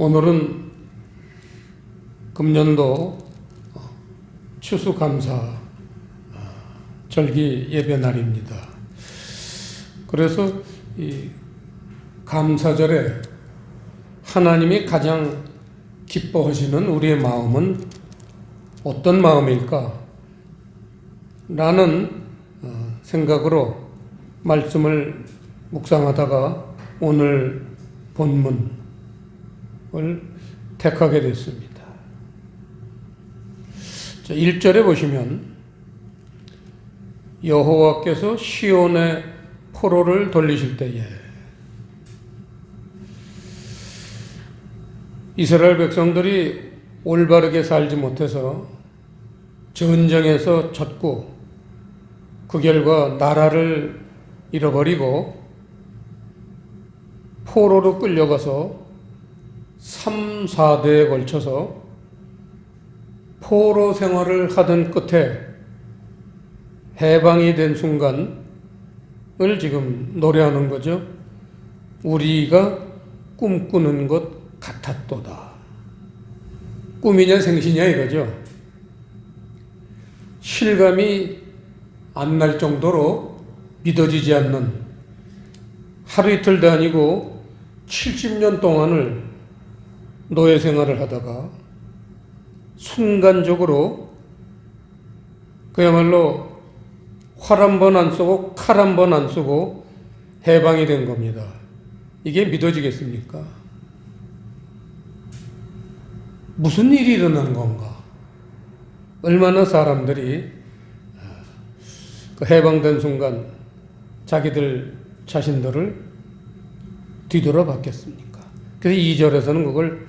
오늘은 금년도 추수감사 어, 절기 예배 날입니다. 그래서 이 감사절에 하나님이 가장 기뻐하시는 우리의 마음은 어떤 마음일까? 라는 어, 생각으로 말씀을 묵상하다가 오늘 본문 을 택하게 됐습니다. 자, 1절에 보시면 여호와께서 시온의 포로를 돌리실 때에 이스라엘 백성들이 올바르게 살지 못해서 전쟁에서 졌고 그 결과 나라를 잃어버리고 포로로 끌려가서 3, 4대에 걸쳐서 포로 생활을 하던 끝에 해방이 된 순간을 지금 노래하는 거죠. 우리가 꿈꾸는 것 같았도다. 꿈이냐 생시냐 이거죠. 실감이 안 날 정도로 믿어지지 않는 하루 이틀도 아니고 70년 동안을 노예 생활을 하다가 순간적으로 그야말로 활 한 번 안 쏘고 칼 한 번 안 쏘고 해방이 된 겁니다. 이게 믿어지겠습니까? 무슨 일이 일어난 건가? 얼마나 사람들이 그 해방된 순간 자기들 자신들을 뒤돌아 봤겠습니까? 그래서 2절에서는 그걸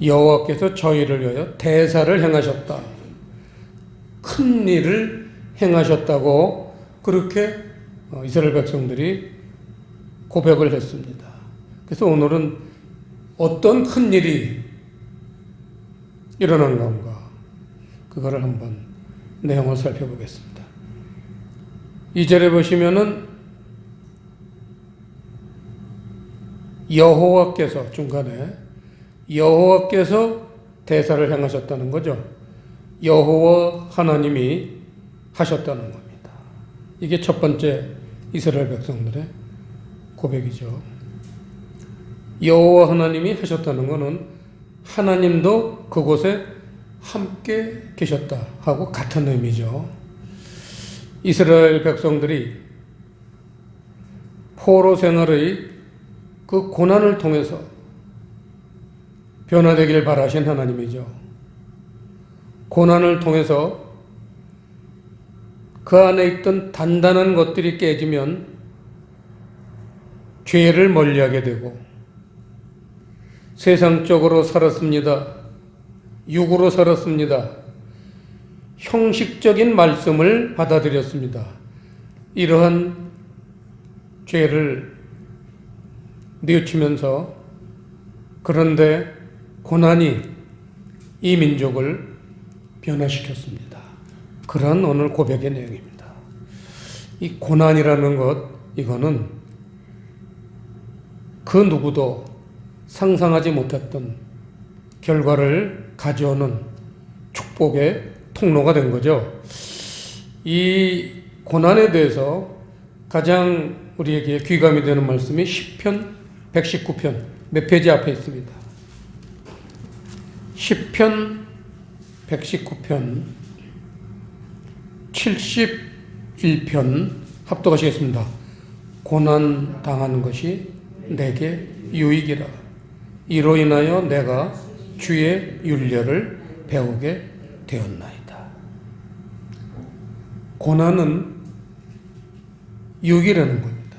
여호와께서 저희를 위하여 대사를 행하셨다. 큰 일을 행하셨다고 그렇게 어, 이스라엘 백성들이 고백을 했습니다. 그래서 오늘은 어떤 큰 일이 일어난 건가? 그거를 한번 내용을 살펴보겠습니다. 2절에 보시면은 여호와께서 중간에 여호와께서 대사를 행하셨다는 거죠. 여호와 하나님이 하셨다는 겁니다. 이게 첫 번째 이스라엘 백성들의 고백이죠. 여호와 하나님이 하셨다는 것은 하나님도 그곳에 함께 계셨다 하고 같은 의미죠. 이스라엘 백성들이 포로 생활의 그 고난을 통해서 변화되길 바라신 하나님이죠. 고난을 통해서 그 안에 있던 단단한 것들이 깨지면 죄를 멀리하게 되고 세상적으로 살았습니다. 육으로 살았습니다. 형식적인 말씀을 받아들였습니다. 이러한 죄를 뉘우치면서 그런데 고난이 이 민족을 변화시켰습니다. 그런 오늘 고백의 내용입니다. 이 고난이라는 것, 이거는 그 누구도 상상하지 못했던 결과를 가져오는 축복의 통로가 된 거죠. 이 고난에 대해서 가장 우리에게 귀감이 되는 말씀이 10편 119편 몇 페이지 앞에 있습니다. 10편 119편 71편 합독하시겠습니다. 고난 당한 것이 내게 유익이라. 이로 인하여 내가 주의 윤례를 배우게 되었나이다. 고난은 유익이라는 겁니다.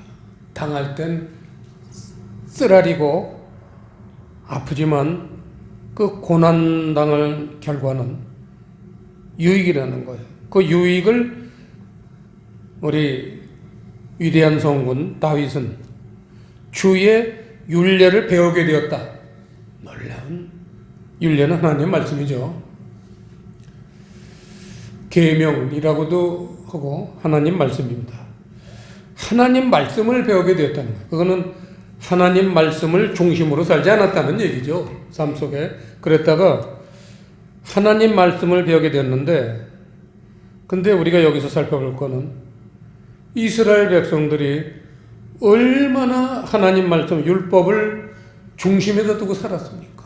당할 땐 쓰라리고 아프지만 그 고난 당할 결과는 유익이라는 거예요. 그 유익을 우리 위대한 성군 다윗은 주의 윤례를 배우게 되었다. 놀라운 윤례는 하나님 말씀이죠. 계명이라고도 하고 하나님 말씀입니다. 하나님 말씀을 배우게 되었다는 거예요. 그거는 하나님 말씀을 중심으로 살지 않았다는 얘기죠. 삶 속에. 그랬다가 하나님 말씀을 배우게 됐는데, 근데 우리가 여기서 살펴볼 거는 이스라엘 백성들이 얼마나 하나님 말씀, 율법을 중심에다 두고 살았습니까?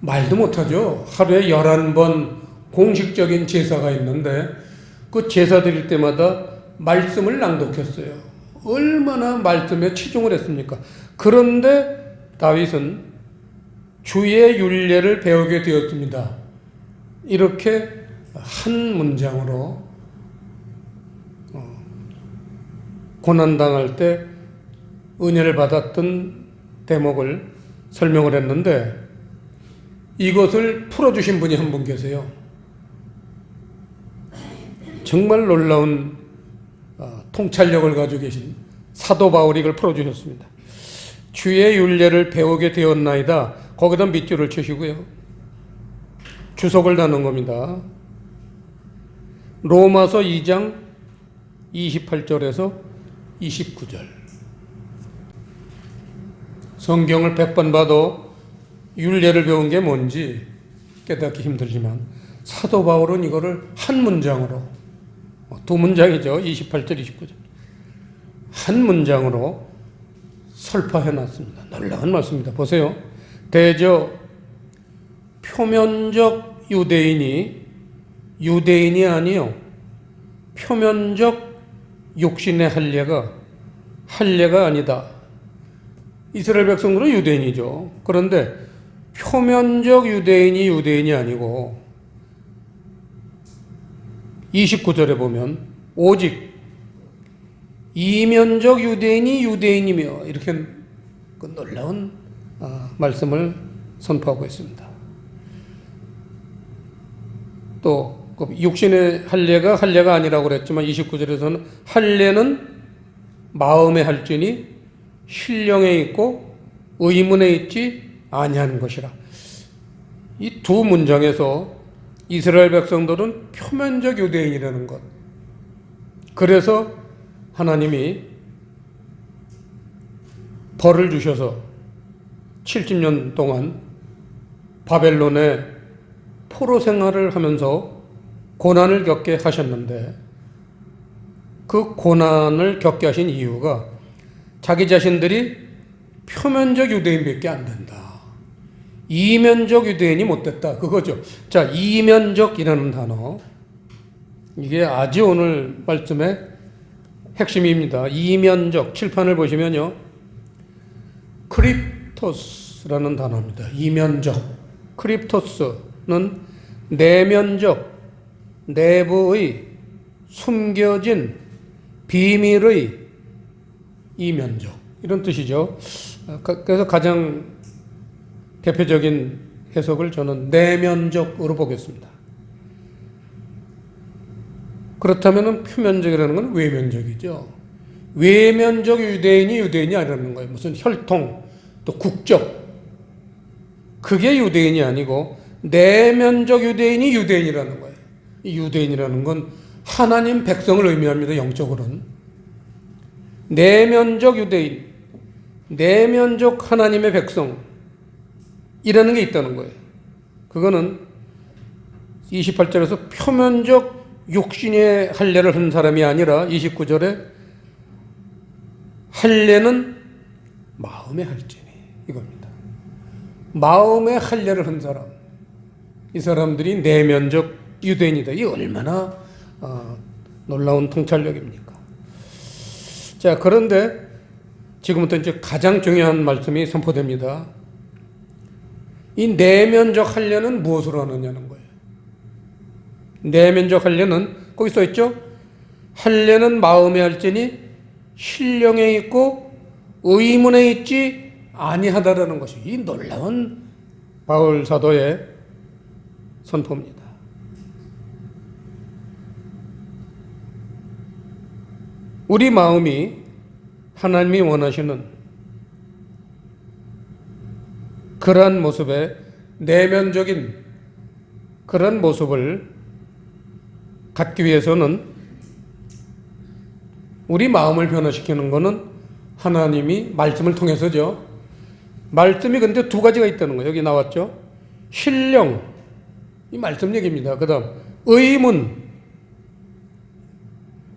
말도 못하죠. 하루에 11번 공식적인 제사가 있는데, 그 제사 드릴 때마다 말씀을 낭독했어요. 얼마나 말씀에 치중을 했습니까? 그런데 다윗은 주의 윤례를 배우게 되었습니다. 이렇게 한 문장으로 어, 고난당할 때 은혜를 받았던 대목을 설명을 했는데 이것을 풀어주신 분이 한 분 계세요. 정말 놀라운 어, 통찰력을 가지고 계신 사도 바울이 이걸 풀어주셨습니다. 주의 윤례를 배우게 되었나이다. 거기다 밑줄을 치시고요. 주석을 다는 겁니다. 로마서 2장 28절에서 29절. 성경을 100번 봐도 윤례를 배운 게 뭔지 깨닫기 힘들지만 사도 바울은 이거를 한 문장으로 두 문장이죠. 28절, 29절. 한 문장으로 설파해 놨습니다. 놀라운 말씀입니다. 보세요. 대저 표면적 유대인이 유대인이 아니요. 표면적 육신의 할례가 할례가 아니다. 이스라엘 백성들은 유대인이죠. 그런데 표면적 유대인이 유대인이 아니고 29절에 보면 오직 이면적 유대인이 유대인이며 이렇게 그 놀라운 아, 말씀을 선포하고 있습니다. 또그 육신의 할례가 할례가 아니라고 그랬지만 29절에서는 할례는 마음에 할지니 신령에 있고 의문에 있지 아니하는 것이라. 이 두 문장에서 이스라엘 백성들은 표면적 유대인이라는 것. 그래서 하나님이 벌을 주셔서 70년 동안 바벨론의 포로 생활을 하면서 고난을 겪게 하셨는데 그 고난을 겪게 하신 이유가 자기 자신들이 표면적 유대인밖에 안 된다. 이면적 유대인이 못 됐다. 그거죠. 자, 이면적이라는 단어. 이게 아주 오늘 말씀의 핵심입니다. 이면적 칠판을 보시면요. 크립토스라는 단어입니다. 이면적. 크립토스는 내면적, 내부의 숨겨진 비밀의 이면적. 이런 뜻이죠. 그래서 가장 대표적인 해석을 저는 내면적으로 보겠습니다. 그렇다면 표면적이라는 건 외면적이죠. 외면적 유대인이 유대인이 아니라는 거예요. 무슨 혈통, 또 국적. 그게 유대인이 아니고 내면적 유대인이 유대인이라는 거예요. 이 유대인이라는 건 하나님 백성을 의미합니다. 영적으로는. 내면적 유대인, 내면적 하나님의 백성, 이라는 게 있다는 거예요. 그거는 28절에서 표면적 육신의 할례를 한 사람이 아니라 29절에 할례는 마음의 할지니 이겁니다. 마음의 할례를 한 사람. 이 사람들이 내면적 유대인이다. 이 얼마나 어, 놀라운 통찰력입니까? 자, 그런데 지금부터 이제 가장 중요한 말씀이 선포됩니다. 이 내면적 할례는 무엇으로 하느냐는 거예요. 내면적 할례는 거기 써 있죠? 할례는 마음에 할지니 신령에 있고 의문에 있지 아니하다라는 것이 이 놀라운 바울 사도의 선포입니다. 우리 마음이 하나님이 원하시는 그러한 모습의 내면적인 그런 모습을 갖기 위해서는 우리 마음을 변화시키는 것은 하나님이 말씀을 통해서죠. 말씀이 근데 두 가지가 있다는 거예요. 여기 나왔죠. 신령, 이 말씀 얘기입니다. 그 다음, 의문.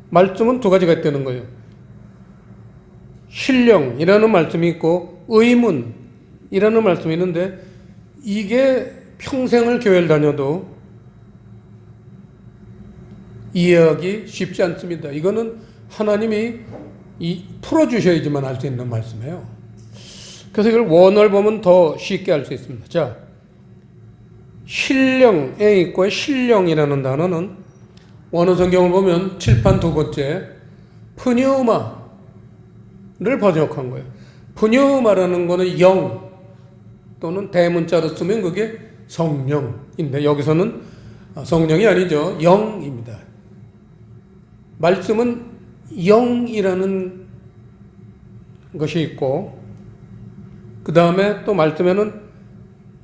말씀은 두 가지가 있다는 거예요. 신령이라는 말씀이 있고, 의문 이라는 말씀이 있는데, 이게 평생을 교회를 다녀도 이해하기 쉽지 않습니다. 이거는 하나님이 이 풀어주셔야지만 알수 있는 말씀이에요. 그래서 이걸 원어를 보면 더 쉽게 알수 있습니다. 자, 신령에 있고 신령이라는 단어는 원어 성경을 보면 칠판 두 번째 푸뉴마를 번역한 거예요. 푸뉴마라는 거는 영 또는 대문자로 쓰면 그게 성령인데 여기서는 성령이 아니죠. 영입니다. 말씀은 영이라는 것이 있고 그 다음에 또 말씀에는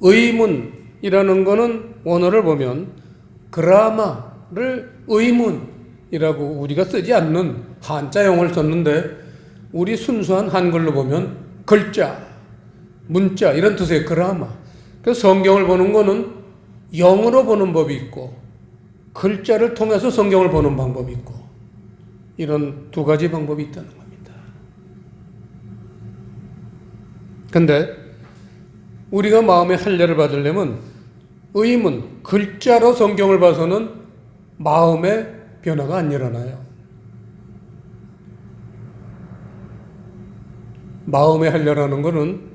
의문이라는 거는 원어를 보면 그라마를 의문이라고 우리가 쓰지 않는 한자형을 썼는데 우리 순수한 한글로 보면 글자, 문자 이런 뜻의 그라마. 그래서 성경을 보는 거는 영어로 보는 법이 있고 글자를 통해서 성경을 보는 방법이 있고 이런 두 가지 방법이 있다는 겁니다. 근데 우리가 마음의 할례를 받으려면 의문, 글자로 성경을 봐서는 마음의 변화가 안 일어나요. 마음의 할례라는 것은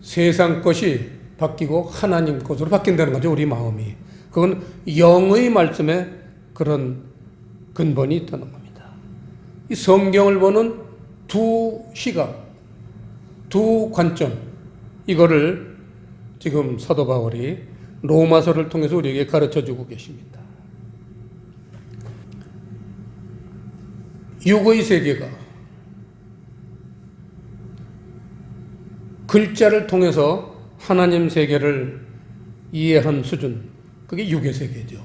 세상 것이 바뀌고 하나님 것으로 바뀐다는 거죠, 우리 마음이. 그건 영의 말씀에 그런 근본이 있다는 겁니다. 이 성경을 보는 두 시각, 두 관점, 이거를 지금 사도 바울이 로마서를 통해서 우리에게 가르쳐 주고 계십니다. 육의 세계가 글자를 통해서 하나님 세계를 이해한 수준, 그게 육의 세계죠.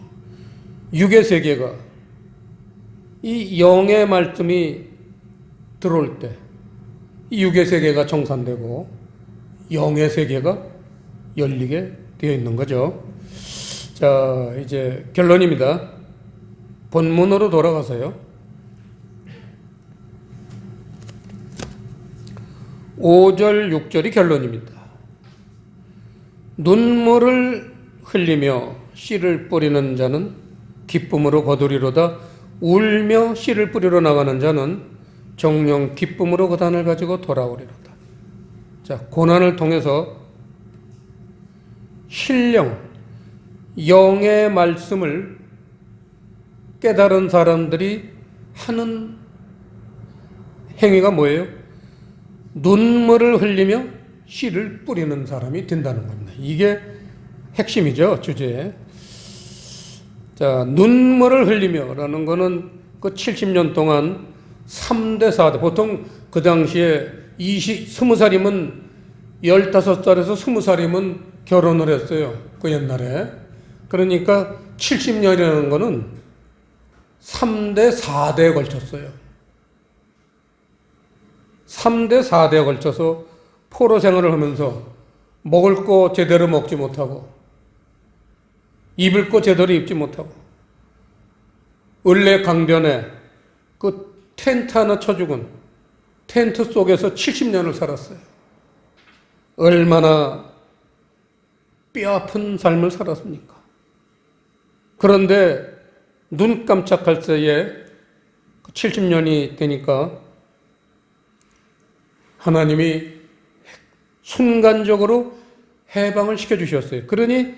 육의 세계가 이 영의 말씀이 들어올 때, 이 육의 세계가 정산되고 영의 세계가 열리게 되어 있는 거죠. 자, 이제 결론입니다. 본문으로 돌아가서요. 5절, 6절이 결론입니다. 눈물을 흘리며 씨를 뿌리는 자는 기쁨으로 거두리로다 울며 씨를 뿌리러 나가는 자는 정령 기쁨으로 그 단을 가지고 돌아오리로다. 자, 고난을 통해서 신령, 영의 말씀을 깨달은 사람들이 하는 행위가 뭐예요? 눈물을 흘리며 씨를 뿌리는 사람이 된다는 겁니다. 이게 핵심이죠, 주제에. 자, 눈물을 흘리며라는 거는 그 70년 동안 3대 4대, 보통 그 당시에 20, 20살이면 15살에서 20살이면 결혼을 했어요. 그 옛날에. 그러니까 70년이라는 거는 3대 4대에 걸쳤어요. 3대 4대에 걸쳐서 포로 생활을 하면서 먹을 거 제대로 먹지 못하고 입을 거 제대로 입지 못하고 을레 강변에 그 텐트 하나 쳐 죽은 텐트 속에서 70년을 살았어요. 얼마나 뼈 아픈 삶을 살았습니까? 그런데 눈 깜짝할 새에 70년이 되니까 하나님이 순간적으로 해방을 시켜주셨어요. 그러니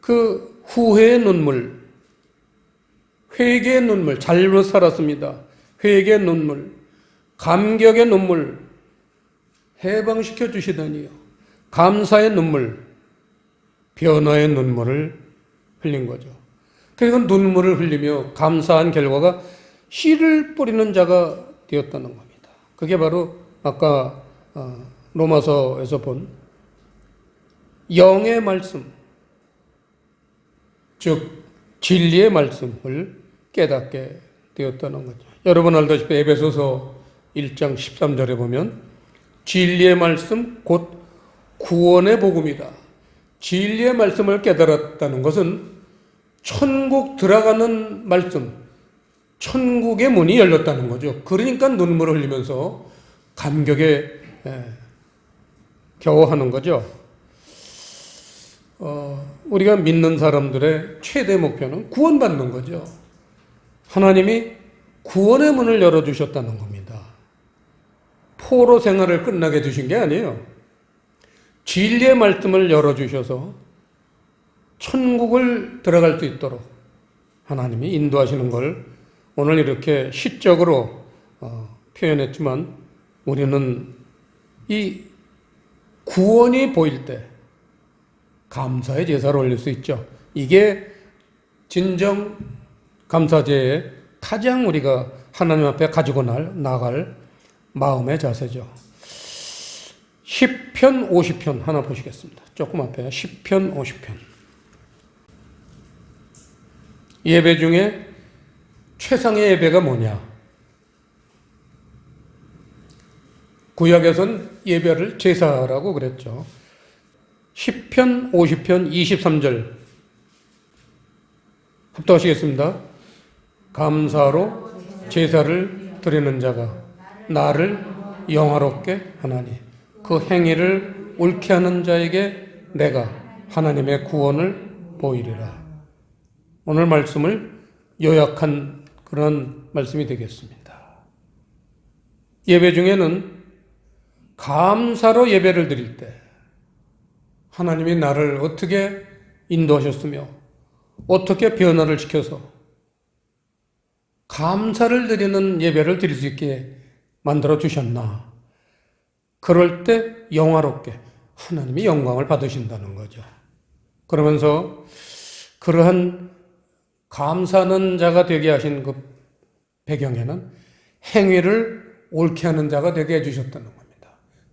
그 후회의 눈물, 회개의 눈물, 잘못 살았습니다. 회개의 눈물, 감격의 눈물, 해방시켜 주시다니요. 감사의 눈물, 변화의 눈물을 흘린 거죠. 그러니까 눈물을 흘리며 감사한 결과가 씨를 뿌리는 자가 되었다는 겁니다. 그게 바로 아까 어, 로마서에서 본 영의 말씀, 즉 진리의 말씀을 깨닫게 되었다는 거죠. 여러분 알다시피 에베소서 1장 13절에 보면 진리의 말씀 곧 구원의 복음이다. 진리의 말씀을 깨달았다는 것은 천국 들어가는 말씀, 천국의 문이 열렸다는 거죠. 그러니까 눈물을 흘리면서 감격에 에, 겨워 하는 거죠. 어, 우리가 믿는 사람들의 최대 목표는 구원받는 거죠. 하나님이 구원의 문을 열어주셨다는 겁니다. 포로 생활을 끝나게 주신 게 아니에요. 진리의 말씀을 열어주셔서 천국을 들어갈 수 있도록 하나님이 인도하시는 걸 오늘 이렇게 시적으로 어, 표현했지만 우리는 이 구원이 보일 때 감사의 제사를 올릴 수 있죠. 이게 진정 감사제의 가장 우리가 하나님 앞에 가지고 날, 나갈 마음의 자세죠. 10편, 50편 하나 보시겠습니다. 조금 앞에 10편, 50편. 예배 중에 최상의 예배가 뭐냐? 구약에선 예배를 제사라고 그랬죠. 10편, 50편, 23절. 합독하시겠습니다. 감사로 제사를 드리는 자가 나를 영화롭게 하나니 그 행위를 옳게 하는 자에게 내가 하나님의 구원을 보이리라. 오늘 말씀을 요약한 그런 말씀이 되겠습니다. 예배 중에는 감사로 예배를 드릴 때 하나님이 나를 어떻게 인도하셨으며 어떻게 변화를 시켜서 감사를 드리는 예배를 드릴 수 있게 만들어 주셨나. 그럴 때 영화롭게 하나님이 영광을 받으신다는 거죠. 그러면서 그러한 감사하는 자가 되게 하신 그 배경에는 행위를 옳게 하는 자가 되게 해주셨다는 겁니다.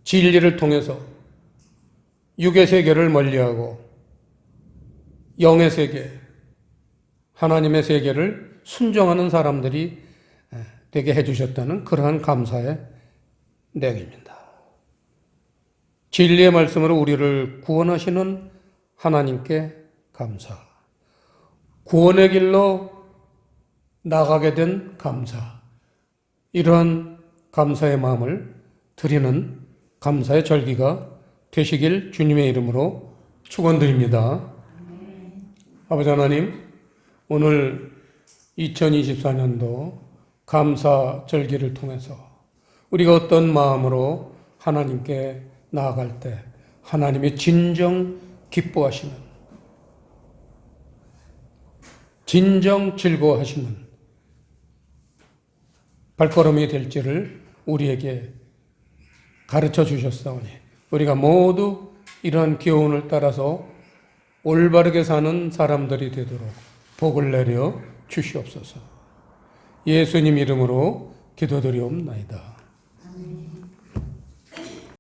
진리를 통해서 육의 세계를 멀리하고 영의 세계, 하나님의 세계를 순종하는 사람들이 되게 해주셨다는 그러한 감사의 내용입니다. 진리의 말씀으로 우리를 구원하시는 하나님께 감사. 구원의 길로 나가게 된 감사. 이러한 감사의 마음을 드리는 감사의 절기가 되시길 주님의 이름으로 축원드립니다. 아버지 하나님, 오늘 2024년도 감사 절기를 통해서 우리가 어떤 마음으로 하나님께 나아갈 때 하나님이 진정 기뻐하시는 진정 즐거워하시는 발걸음이 될지를 우리에게 가르쳐 주셨사오니 우리가 모두 이러한 교훈을 따라서 올바르게 사는 사람들이 되도록 복을 내려 주시옵소서. 예수님 이름으로 기도드리옵나이다.